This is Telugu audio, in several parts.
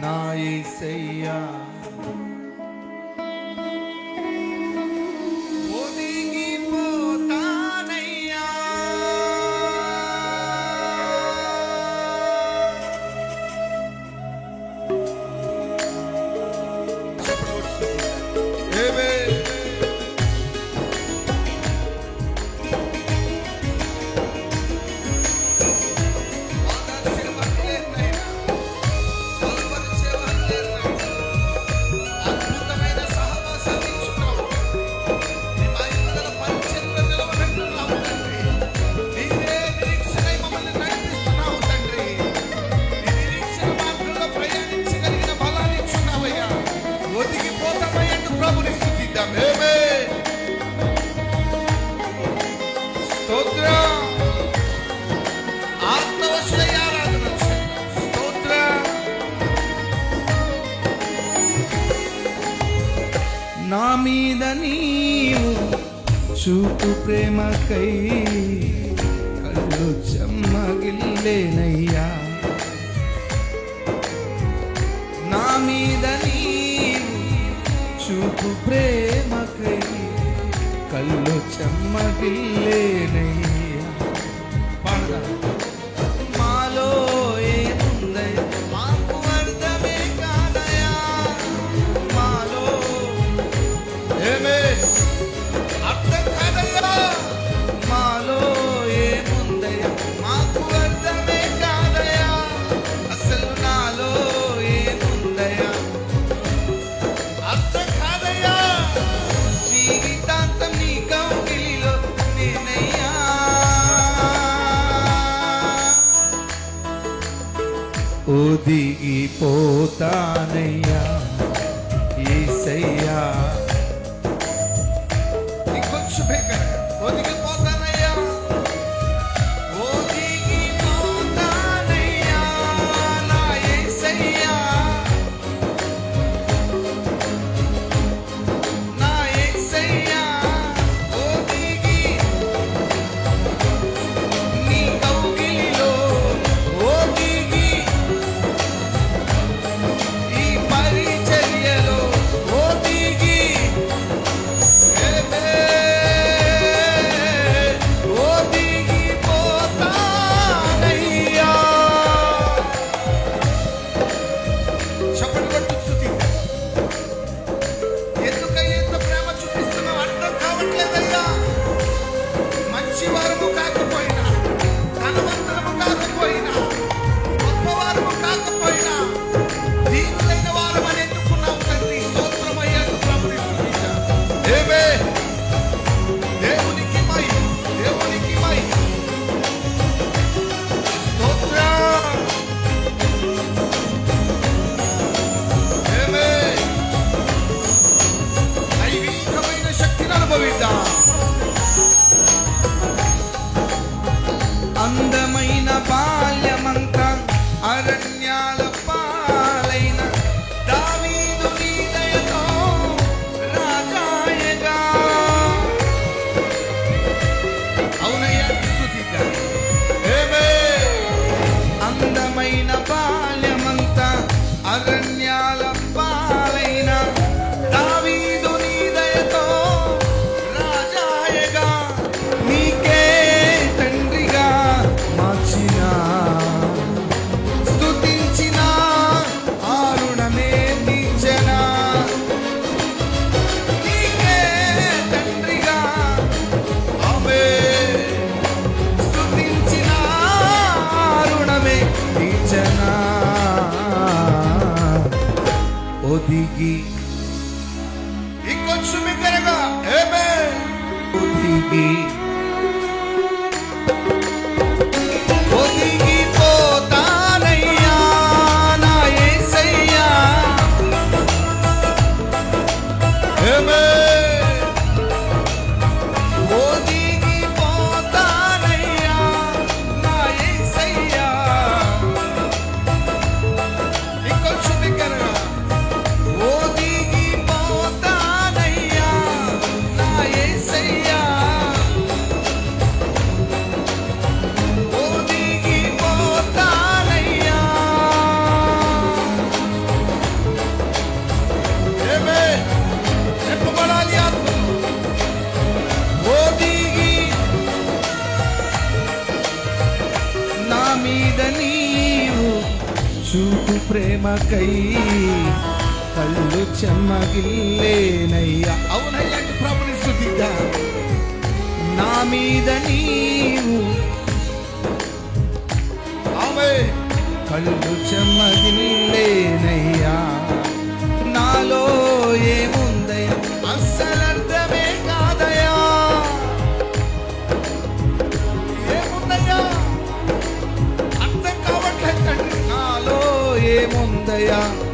Na Iseia. మీద నీవు చూపు ప్రేమకై కళ్ళు చెమ్మగిల్లేనయ్యా. నా మీద నీవు చూపు ప్రేమకై కళ్ళు చెమ్మగిల్లేనయ్యా. పాడదా. పోతానయ్యా. Amen. కొరకై కళ్ళు చెమ్మగిల్లేనయ్యా. అవునయ్యా ప్రభుని శుద్ధిగా నా మీద నీవు ఆమె కళ్ళు చెమ్మగిల్లేనయ్యా. నాలో ఏముందయ్యా? అస్సలంత yeah.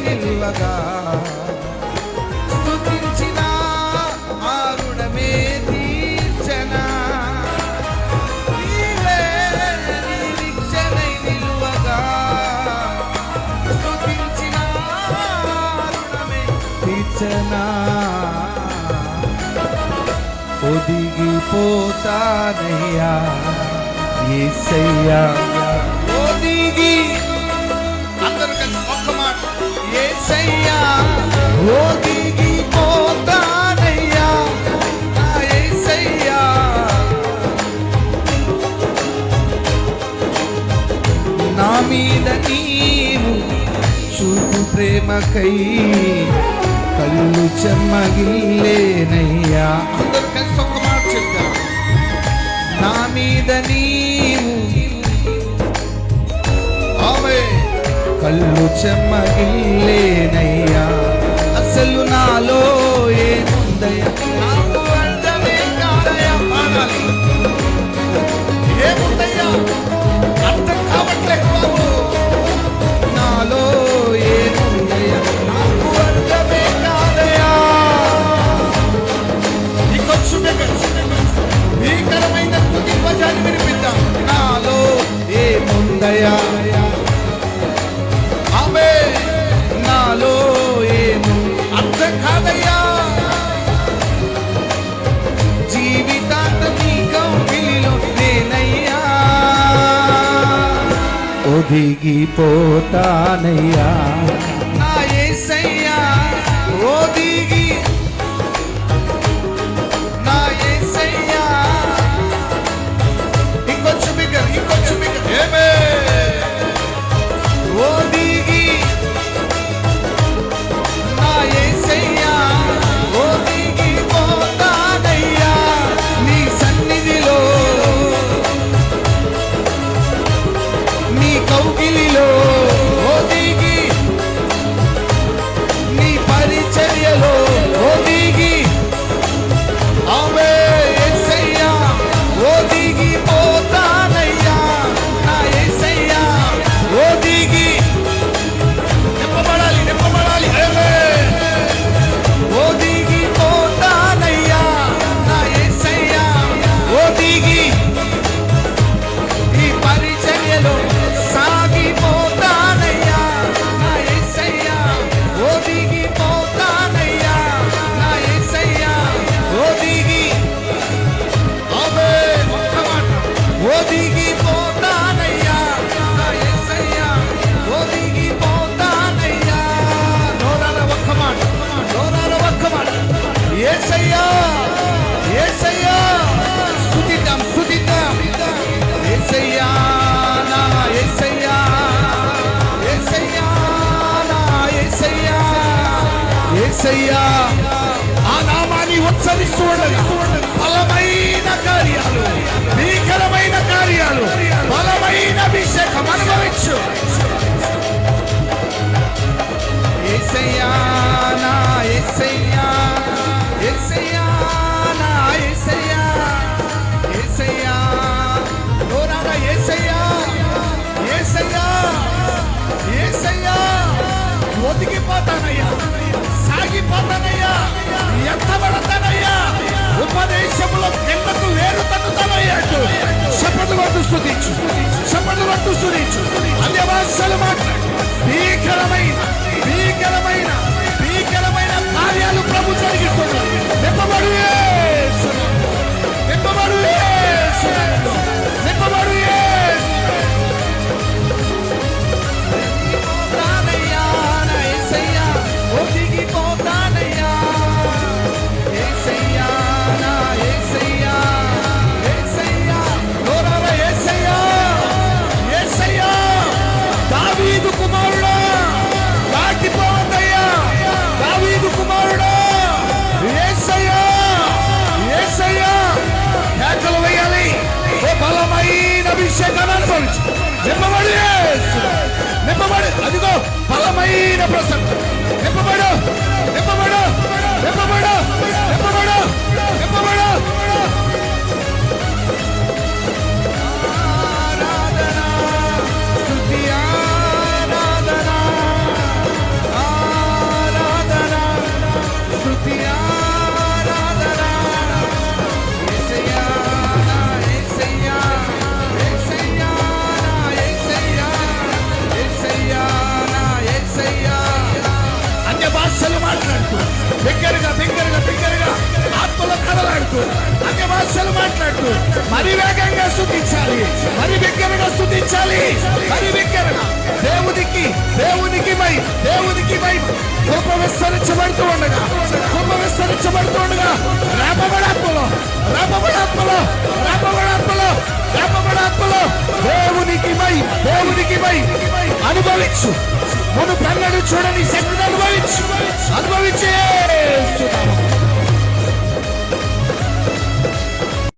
వర్ధిల్లగా స్తుతించిన ఆ రుణమే తీర్చన? నీవే నిరీక్షణై నిలువగా? స్తుతించిన రుణమే తీర్చన? ప్రేమకై కళ్ళు చెమ్మగిల్లేనయ్యా. అందరు కలిసి ఒక మాట చెప్తారు నా మీద నీవు కళ్ళు చెమ్మగిల్లేనయ్యా. అసలు నాలో ఏముందయ్యా? భీకరమైన స్థుతి ధ్వజాన్ని వినిపిద్దాం. నాలో ఏముందయా ఆమె నాలో ఏము అర్థం కాదయ్యా. జీవితాంత నీ కౌగిలిలో నేనయ్యా. ఒదిగిపోతానయ్యా. ఏసయ్యా ఆ నామాన్ని ఉత్సరిస్తూ బలమైన కార్యాలు భీకరమైన కార్యాలు బలమైన అభిషేకం అనుభవించు. ఏసయ్యా నా ఏసయ్యా. అసలు భీకరమైన భీకరమైన అభిషేకాన్ని పొంది నింపబడి నింపబడి అదిగో బలమైన ప్రసంగం. నింపబడు నింపబడు నింపబడు నింపబడు చలి కనివిక్కరణ దేవునికి దేవునికి మై దేవునికి మై కృప విస్తరించబడుతూ ఉండగా కృప విస్తరించబడుతూ ఉండగా రేపబడాత్మలో రేపబడాత్మలో రేపబడాత్మలో రేపబడాత్మలో దేవునికి మై దేవునికి మై అనుభవించు. నువ్వు కన్నడు చూడని శక్తిని అనుభవించు. అనుభవించే